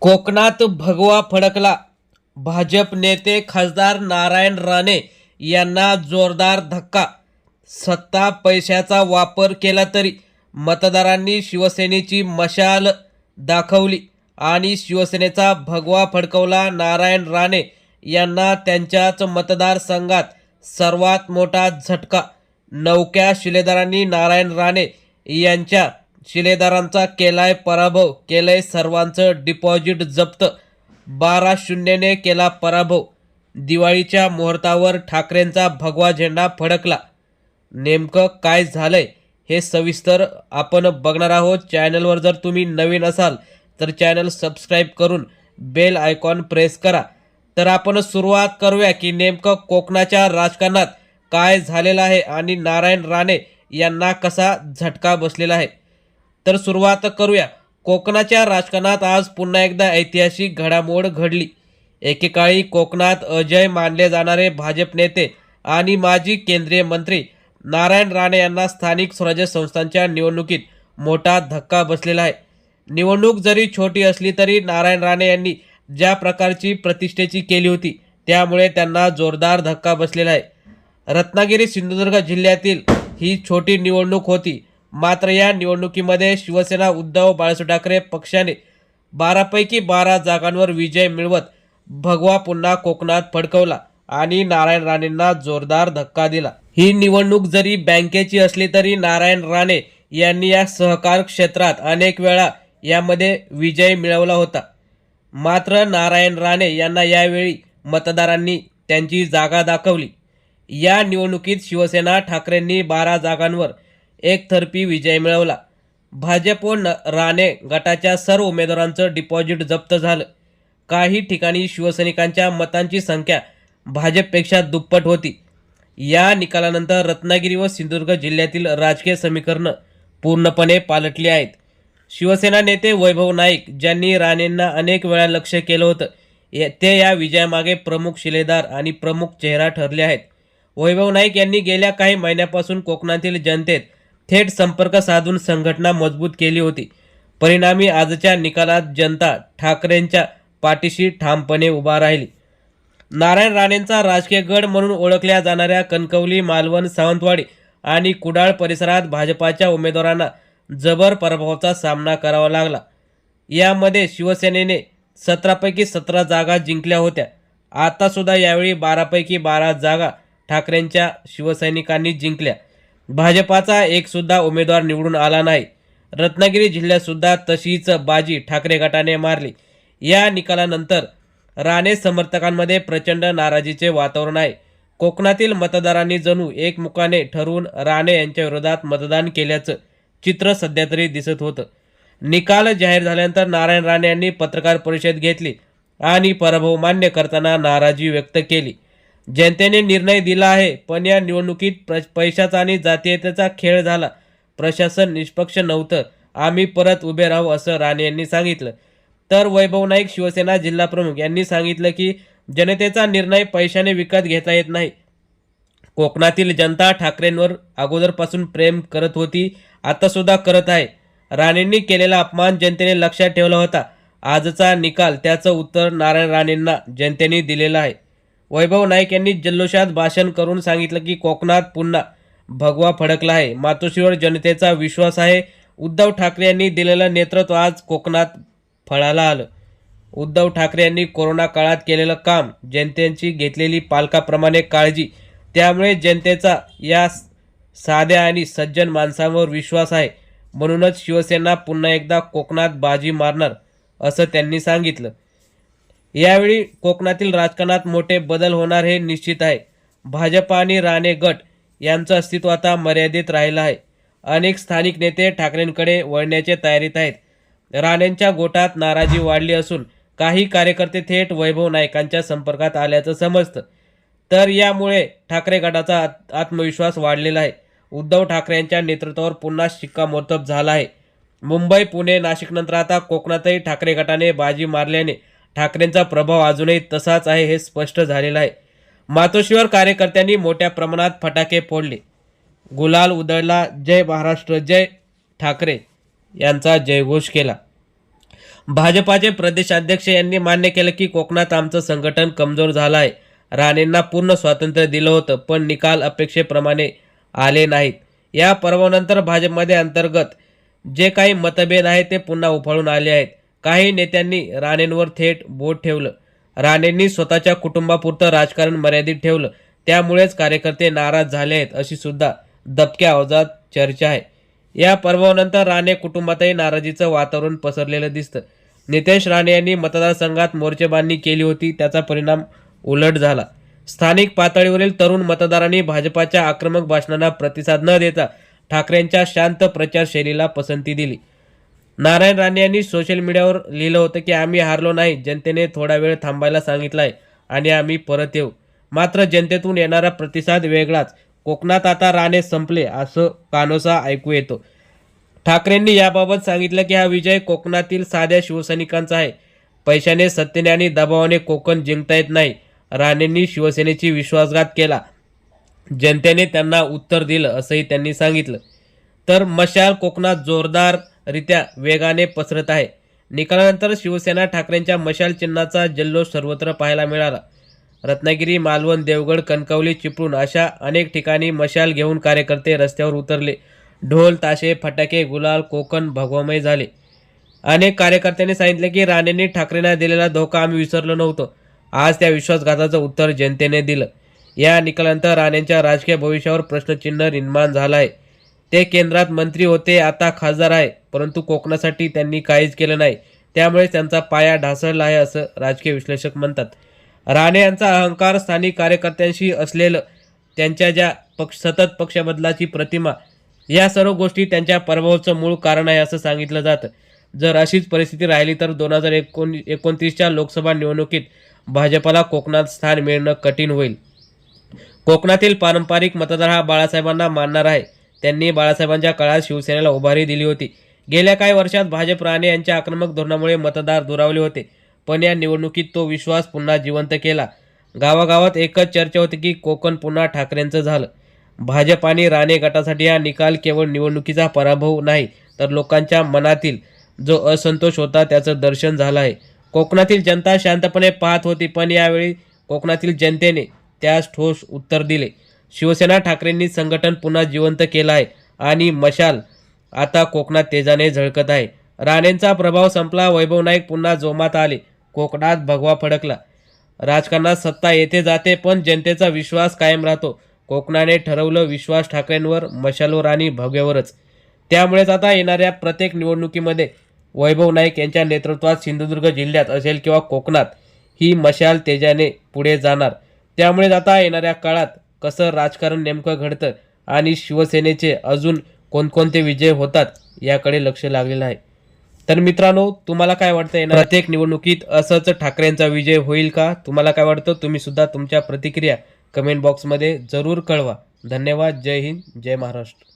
कोकणात भगवा फडकला. भाजप नेते खासदार नारायण राणे यांना जोरदार धक्का. सत्ता पैशाचा वापर केला तरी मतदारांनी शिवसेनेची मशाल दाखवली आणि शिवसेनेचा भगवा फडकवला नारायण राणे यांना त्यांच्याच मतदारसंघात सर्वात मोठा झटका. नौक्या शिलेदारांनी नारायण राणे यांच्या शिलेदारांचा केलाय पराभव केलंय सर्वांचं डिपॉझिट जप्त. बारा शून्यने केला पराभव. दिवाळीच्या मुहूर्तावर ठाकरेंचा भगवा झेंडा फडकला. नेमकं काय झालंय हे सविस्तर आपण बघणार आहोत. चॅनलवर जर तुम्ही नवीन असाल तर चॅनल सबस्क्राईब करून बेल आयकॉन प्रेस करा. तर आपण सुरुवात करूया की नेमकं कोकणाच्या राजकारणात काय झालेलं आहे आणि नारायण राणे यांना कसा झटका बसलेला आहे. तर सुरुवात करूया. कोकणाच्या राजकारणात आज पुन्हा एकदा ऐतिहासिक घडामोड घडली. एकेकाळी कोकणात अजय मानले जाणारे भाजप नेते आणि माजी केंद्रीय मंत्री नारायण राणे यांना स्थानिक स्वराज्य संस्थांच्या निवडणुकीत मोठा धक्का बसलेला आहे. निवडणूक जरी छोटी असली तरी नारायण राणे यांनी ज्या प्रकारची प्रतिष्ठेची केली होती त्यामुळे त्यांना जोरदार धक्का बसलेला आहे. रत्नागिरी सिंधुदुर्ग जिल्ह्यातील ही छोटी निवडणूक होती. मात्र या निवडणुकीमध्ये शिवसेना उद्धव बाळासाहेब ठाकरे पक्षाने बारापैकी बारा जागांवर विजय मिळवत भगवा पुन्हा कोकणात फडकवला आणि नारायण राणेंना जोरदार धक्का दिला. ही निवडणूक जरी बँकेची असली तरी नारायण राणे यांनी या सहकार क्षेत्रात अनेक वेळा यामध्ये विजय मिळवला होता. मात्र नारायण राणे यांना यावेळी मतदारांनी त्यांची जागा दाखवली. या निवडणुकीत शिवसेना ठाकरेंनी बारा जागांवर एकतर्फी विजय मिळवला. भाजप व न राणे गटाच्या सर्व उमेदवारांचं डिपॉझिट जप्त झालं. काही ठिकाणी शिवसैनिकांच्या मतांची संख्या भाजपपेक्षा दुप्पट होती. या निकालानंतर रत्नागिरी व सिंधुदुर्ग जिल्ह्यातील राजकीय समीकरणं पूर्णपणे पालटली आहेत. शिवसेना नेते वैभव नाईक ज्यांनी राणेंना अनेक वेळा लक्ष केलं होतं ये- ते या विजयामागे प्रमुख शिलेदार आणि प्रमुख चेहरा ठरले आहेत. वैभव नाईक यांनी गेल्या काही महिन्यापासून कोकणातील जनतेत थेट संपर्क साधून संघटना मजबूत केली होती. परिणामी आजच्या निकालात जनता ठाकरेंच्या पाठीशी ठामपणे उभा राहिली. नारायण राणेंचा राजकीय गड म्हणून ओळखल्या जाणाऱ्या कणकवली मालवण सावंतवाडी आणि कुडाळ परिसरात भाजपाच्या उमेदवारांना जबर पराभवाचा सामना करावा लागला. यामध्ये शिवसेनेने सतरापैकी सतरा जागा जिंकल्या होत्या. आतासुद्धा यावेळी बारापैकी बारा जागा ठाकरेंच्या शिवसैनिकांनी जिंकल्या. भाजपाचा एक सुद्धा उमेदवार निवडून आला नाही. रत्नागिरी जिल्ह्यात सुद्धा तशीच बाजी ठाकरे गटाने मारली. या निकालानंतर राणे समर्थकांमध्ये प्रचंड नाराजीचे वातावरण आहे. कोकणातील मतदारांनी जणू एकमुखाने ठरवून राणे यांच्या विरोधात मतदान केल्याचं चित्र सध्या तरी दिसत होतं. निकाल जाहीर झाल्यानंतर नारायण राणे यांनी पत्रकार परिषद घेतली आणि पराभव मान्य करताना नाराजी व्यक्त केली. जनतेने निर्णय दिला आहे पण या निवडणुकीत प्र पैशाचा आणि जातीयतेचा खेळ झाला. प्रशासन निष्पक्ष नव्हतं. आम्ही परत उभे राहू असं राणे यांनी सांगितलं. तर वैभव नाईक शिवसेना जिल्हा प्रमुख यांनी सांगितलं की जनतेचा निर्णय पैशाने विकत घेता येत नाही. कोकणातील जनता ठाकरेंवर अगोदरपासून प्रेम करत होती आतासुद्धा करत आहे. राणेंनी केलेला अपमान जनतेने लक्षात ठेवला होता. आजचा निकाल त्याचं उत्तर नारायण राणेंना जनतेने दिलेलं आहे. वैभव नाईक यांनी जल्लोषात भाषण करून सांगितलं की कोकणात पुन्हा भगवा फडकला आहे. मातोश्रीवर जनतेचा विश्वास आहे. उद्धव ठाकरे यांनी दिलेलं नेतृत्व आज कोकणात फळाला आलं. उद्धव ठाकरे यांनी कोरोना काळात केलेलं काम जनतेची घेतलेली पालकाप्रमाणे काळजी त्यामुळे जनतेचा या साध्या आणि सज्जन माणसांवर विश्वास आहे. म्हणूनच शिवसेना पुन्हा एकदा कोकणात बाजी मारणार असं त्यांनी सांगितलं. यावेळी कोकणातील राजकारणात मोठे बदल होणार हे निश्चित आहे. भाजप आणि राणे गट यांचं अस्तित्व आता मर्यादित राहिलं आहे. अनेक स्थानिक नेते ठाकरेंकडे वळण्याच्या तयारीत आहेत. राणेंच्या गोटात नाराजी वाढली असून काही कार्यकर्ते थेट वैभव नायकांच्या संपर्कात आल्याचं समजतं. तर यामुळे ठाकरे गटाचा आत- आत्मविश्वास वाढलेला आहे. उद्धव ठाकरे यांच्या नेतृत्वावर पुन्हा शिक्कामोर्तब झाला आहे. मुंबई पुणे नाशिकनंतर आता कोकणातही ठाकरे गटाने बाजी मारल्याने ठाकरेंचा प्रभाव अजूनही तसाच आहे हे स्पष्ट झालेलं आहे. मातोश्रीवर कार्यकर्त्यांनी मोठ्या प्रमाणात फटाके फोडले. गुलाल उधळला. जय महाराष्ट्र जय ठाकरे यांचा जयघोष केला. भाजपाचे प्रदेशाध्यक्ष यांनी मान्य केलं की कोकणात आमचं संघटन कमजोर झालं आहे. राणेंना पूर्ण स्वातंत्र्य दिलं होतं पण निकाल अपेक्षेप्रमाणे आले नाहीत. या पर्वानंतर भाजपमध्ये अंतर्गत जे काही मतभेद आहेत ते पुन्हा उफाळून आले आहेत. काही नेत्यांनी राणेंवर थेट बोट ठेवलं. राणेंनी स्वतःच्या कुटुंबापुरतं राजकारण मर्यादित ठेवलं. त्यामुळेच कार्यकर्ते नाराज झाले आहेत अशी सुद्धा दबक्या आवाजात चर्चा आहे. या पर्वानंतर राणे कुटुंबातही नाराजीचं वातावरण पसरलेलं दिसतं. नितेश राणे यांनी मतदारसंघात मोर्चेबांधणी केली होती. त्याचा परिणाम उलट झाला. स्थानिक पातळीवरील तरुण मतदारांनी भाजपाच्या आक्रमक भाषणांना प्रतिसाद न देता ठाकरेंच्या शांत प्रचार शैलीला पसंती दिली. नारायण राणे यांनी सोशल मीडियावर लिहिलं होतं की आम्ही हारलो नाही जनतेने थोडा वेळ थांबायला सांगितला आहे आणि आम्ही परत येऊ. मात्र जनतेतून येणारा प्रतिसाद वेगळाच. कोकणात आता राणे संपले असं कानोसा ऐकू येतो. ठाकरेंनी याबाबत सांगितलं की हा विजय कोकणातील साध्या शिवसैनिकांचा आहे. पैशाने सत्तेने आणि दबावाने कोकण जिंकता येत नाही. राणेंनी शिवसेनेची विश्वासघात केला. जनतेने त्यांना उत्तर दिलं असंही त्यांनी सांगितलं. तर मशाल कोकणात जोरदार रित्या वेगाने पसरत आहे. निकालानंतर शिवसेना ठाकरेंच्या मशाल चिन्हाचा जल्लोष सर्वत्र पाहायला मिळाला. रत्नागिरी मालवण देवगड कणकवली चिपळूण अशा अनेक ठिकाणी मशाल घेऊन कार्यकर्ते रस्त्यावर उतरले. ढोल ताशे फटाके गुलाल कोकण भगवमय झाले. अनेक कार्यकर्त्यांनी सांगितले की राणेंनी ठाकरेंना दिलेला धोका आम्ही विसरलो नव्हतो. आज त्या विश्वासघाताचं उत्तर जनतेने दिलं. या निकालानंतर राणेंच्या राजकीय भविष्यावर प्रश्नचिन्ह निर्माण झालं आहे. ते केंद्रात मंत्री होते आता खासदार आहे. परंतु कोकणासाठी त्यांनी काहीच केलं नाही. त्यामुळे त्यांचा पाया ढासळला आहे असं राजकीय विश्लेषक म्हणतात. राणे यांचा अहंकार स्थानिक कार्यकर्त्यांशी असलेलं त्यांच्या ज्या पक्ष सतत पक्षबदलाची प्रतिमा या सर्व गोष्टी त्यांच्या पराभवाचं मूळ कारण आहे असं सांगितलं जातं. जर अशीच परिस्थिती राहिली तर दोन हजार एकोण एकोणतीसच्या लोकसभा निवडणुकीत भाजपला कोकणात स्थान मिळणं कठीण होईल. कोकणातील पारंपरिक मतदार हा बाळासाहेबांना मानणार आहे. त्यांनी बाळासाहेबांच्या काळात शिवसेनेला उभारी दिली होती. गेल्या काही वर्षात भाजप राणे यांच्या आक्रमक धोरणामुळे मतदार दुरावले होते. पण या निवडणुकीत तो विश्वास पुन्हा जिवंत केला. गावागावात एकच चर्चा होती की कोकण पुन्हा ठाकरेंचं झालं. भाजप आणि राणे गटासाठी हा निकाल केवळ निवडणुकीचा पराभव नाही तर लोकांच्या मनातील जो असंतोष होता त्याचं दर्शन झालं आहे. कोकणातील जनता शांतपणे पाहत होती पण यावेळी कोकणातील जनतेने त्यास ठोस उत्तर दिले. शिवसेना ठाकरेंनी संघटन पुन्हा जिवंत केलं आहे आणि मशाल आता कोकणात तेजाने झळकत आहे. राणेंचा प्रभाव संपला वैभव नाईक पुन्हा जोमात आले. कोकणात भगवा फडकला. राजकारणात सत्ता येथे जाते पण जनतेचा विश्वास कायम राहतो. कोकणाने ठरवलं विश्वास ठाकरेंवर मशालवर आणि भव्यवरच त्यामुळेच आता येणाऱ्या प्रत्येक निवडणुकीमध्ये वैभव नाईक यांच्या नेतृत्वात सिंधुदुर्ग जिल्ह्यात असेल किंवा कोकणात ही मशाल तेजाने पुढे जाणार. त्यामुळेच आता येणाऱ्या काळात कसं राजकारण नेमकं घडतं आणि शिवसेनेचे अजून कोणकोणते विजय होतात याकडे लक्ष लागलेलं आहे. तर मित्रांनो तुम्हाला काय वाटतं येणार प्रत्येक निवडणुकीत असंच ठाकरेंचा विजय होईल का? तुम्हाला काय वाटतं? तुम्ही सुद्धा तुमच्या प्रतिक्रिया कमेंट बॉक्समध्ये जरूर कळवा. धन्यवाद. जय हिंद. जय महाराष्ट्र.